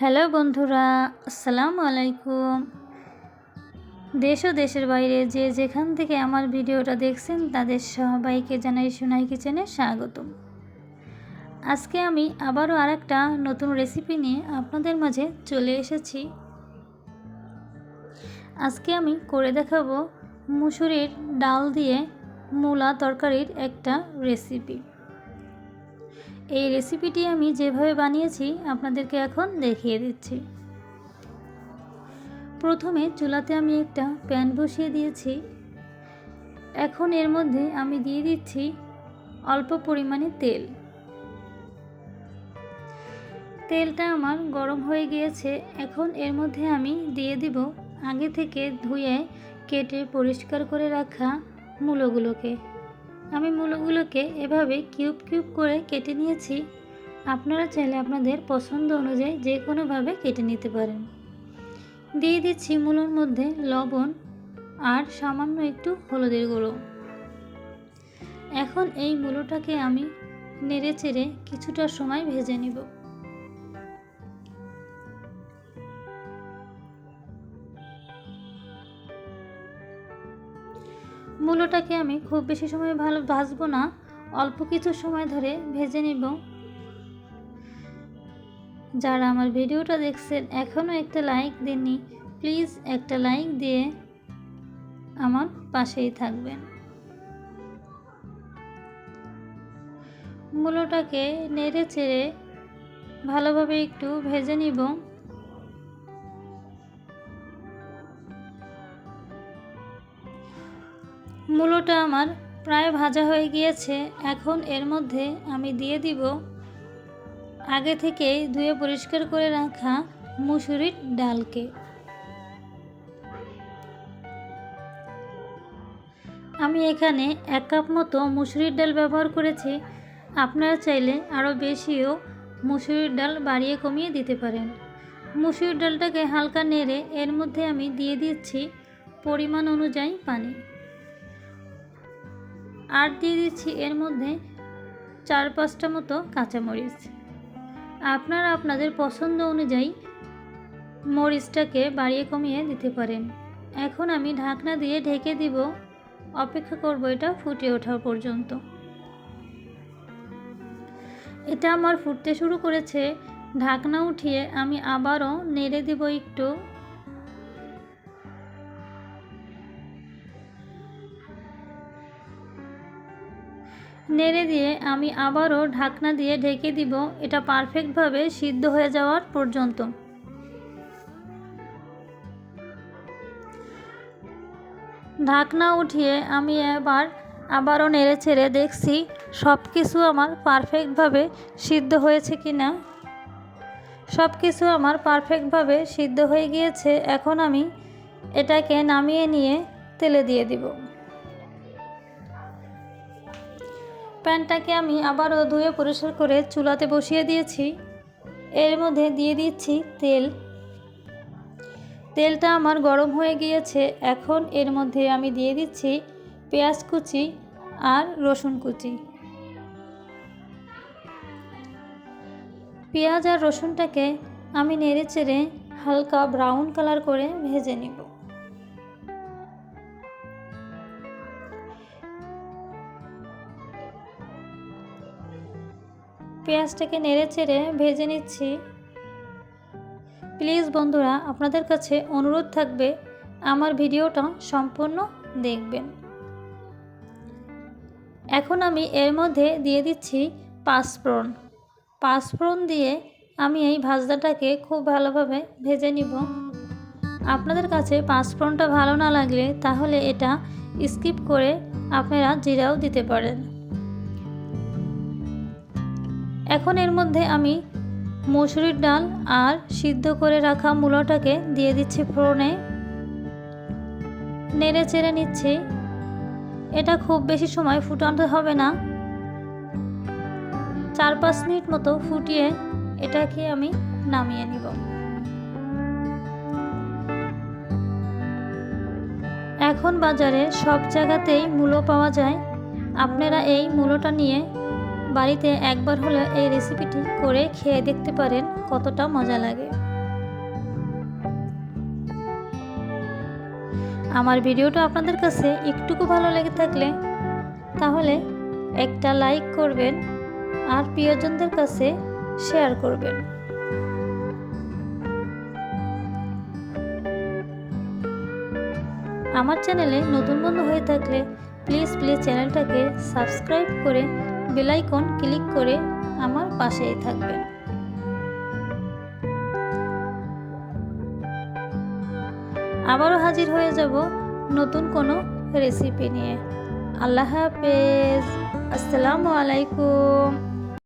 Hello বন্ধুরা, আসসালামু আলাইকুম। দেশ ও দেশের বাইরে যে যেখান থেকে আমার ভিডিওটা দেখছেন, তাদের সবাইকে জানাই সোনাই কিচেনে স্বাগতম। আজকে আমি আবারও আরেকটা নতুন রেসিপি নিয়ে আপনাদের মাঝে চলে এসেছি। আজকে আমি করে দেখাবো মুসুরির ডাল দিয়ে মূলা তরকারির একটা রেসিপি এই রেসিপিটি আমি যেভাবে বানিয়েছি, আপনাদেরকে এখন দেখিয়ে দিচ্ছি। প্রথমে চুলাতে আমি একটা প্যান বসিয়ে দিয়েছি। এখন এর মধ্যে আমি দিয়ে দিচ্ছি অল্প পরিমাণে তেল। তেলটা আমার গরম হয়ে গিয়েছে। এখন এর মধ্যে আমি দিয়ে দিব আগে থেকে ধুয়ে কেটে পরিষ্কার করে রাখা মূলোগুলোকে। আমি মূলগুলোকে এভাবে কিউব কিউব করে কেটে নিয়েছি। আপনারা চাইলে আপনাদের পছন্দ অনুযায়ী যে কোনোভাবে কেটে নিতে পারেন। দিয়ে দিচ্ছি মূলোর মধ্যে লবণ আর সামান্য একটু হলুদের গুঁড়ো। এখন এই মূলোটাকে আমি নেড়ে চেড়ে কিছুটা সময় ভেজে নিব। মূলোটাকে আমি খুব বেশি সময় ভালো ভাজবো না, অল্প কিছু সময় ধরে ভেজে নিব। যারা আমার ভিডিওটা দেখছেন এখনও একটা লাইক দেননি প্লিজ একটা লাইক দিয়ে আমার পাশেই থাকবেন। মূলোটাকে নেড়ে চেড়ে ভালোভাবে একটু ভেজে নিব। মূলোটা আমার প্রায় ভাজা হয়ে গিয়েছে, এখন এর মধ্যে আমি দিয়ে দিব আগে থেকেই ধুয়ে পরিষ্কার করে রাখা মুসুরির ডালকে। আমি এখানে এক কাপ মতো মুসুরির ডাল ব্যবহার করেছি, আপনারা চাইলে আরও বেশিও মুসুরির ডাল বাড়িয়ে কমিয়ে দিতে পারেন। মুসুরির ডালটাকে হালকা নেড়ে এর মধ্যে আমি দিয়ে দিচ্ছি পরিমাণ অনুযায়ী পানি। আর দিয়ে দিচ্ছি এর মধ্যে চার পাঁচটা মতো কাঁচামরিচ। আপনারা আপনাদের পছন্দ অনুযায়ী মরিচটাকে বাড়িয়ে কমিয়ে দিতে পারেন। এখন আমি ঢাকনা দিয়ে ঢেকে দিব। অপেক্ষা করব এটা ফুটে ওঠা পর্যন্ত। এটা আমার ফুটতে শুরু করেছে। ঢাকনা উঠিয়ে আমি আবারও নেড়ে দেব একটু। নেড়ে দিয়ে আমি আবারও ঢাকনা দিয়ে ঢেকে দিব। এটা পারফেক্টভাবে সিদ্ধ হয়ে যাওয়ার পর্যন্ত। ঢাকনা উঠিয়ে আমি এবার আবারও নেড়ে ছেড়ে দেখছি সব কিছু আমার পারফেক্টভাবে সিদ্ধ হয়েছে কি না সব কিছু আমার পারফেক্টভাবে সিদ্ধ হয়ে গিয়েছে। এখন আমি এটাকে নামিয়ে নিয়ে তেলে দিয়ে দিব। প্যানটাকে আমি আবারও ধুয়ে পরিষ্কার করে চুলাতে বসিয়ে দিয়েছি। এর মধ্যে দিয়ে দিচ্ছি তেল। তেলটা আমার গরম হয়ে গিয়েছে। এখন এর মধ্যে আমি দিয়ে দিচ্ছি পেঁয়াজ কুচি আর রসুন কুচি। পেঁয়াজ আর রসুনটাকে আমি নেড়ে চেড়ে হালকা ব্রাউন কালার করে ভেজে নিব। পেঁয়াজটাকে নেড়ে চেড়ে ভেজে নিচ্ছি। প্লিজ বন্ধুরা, আপনাদের কাছে অনুরোধ থাকবে, আমার ভিডিওটা সম্পূর্ণ দেখবেন। এখন আমি এর মধ্যে দিয়ে দিচ্ছি পাঁচফোড়ন। পাঁচফোড়ন দিয়ে আমি এই ভাজদাটাকে খুব ভালোভাবে ভেজে নিব। আপনাদের কাছে পাঁচফোড়নটা ভালো না লাগলে তাহলে এটা স্কিপ করে আপনারা জিরাও দিতে পারেন। এখন এর মধ্যে আমি মসুরির ডাল আর সিদ্ধ করে রাখা মূলোটাকে দিয়ে দিচ্ছি ফোড়নে। নেড়ে চেড়ে নিচ্ছি। এটা খুব বেশি সময় ফুটাতে হবে না। চার পাঁচ মিনিট মতো ফুটিয়ে এটাকে আমি নামিয়ে নিব। এখন বাজারে সব জায়গাতেই মূলো পাওয়া যায়। আপনারা এই মূলোটা নিয়ে বাড়িতে একবার হলে এই রেসিপিটি করে খেয়ে দেখতে পারেন কতটা মজা লাগে। আমার ভিডিওটা আপনাদের কাছে একটুকু ভালো লেগে থাকলে তাহলে একটা লাইক করবেন আর প্রিয়জনদের কাছে শেয়ার করবেন। আমার চ্যানেলে নতুন বন্ধু হয়ে থাকলে প্লিজ প্লিজ চ্যানেলটাকে সাবস্ক্রাইব করে বেলাইকন ক্লিক করে আমার পাশেই থাকবেন। আবারও হাজির হয়ে যাব নতুন কোনো রেসিপি নিয়ে। আল্লাহ হাফেজ। আসসালামু আলাইকুম।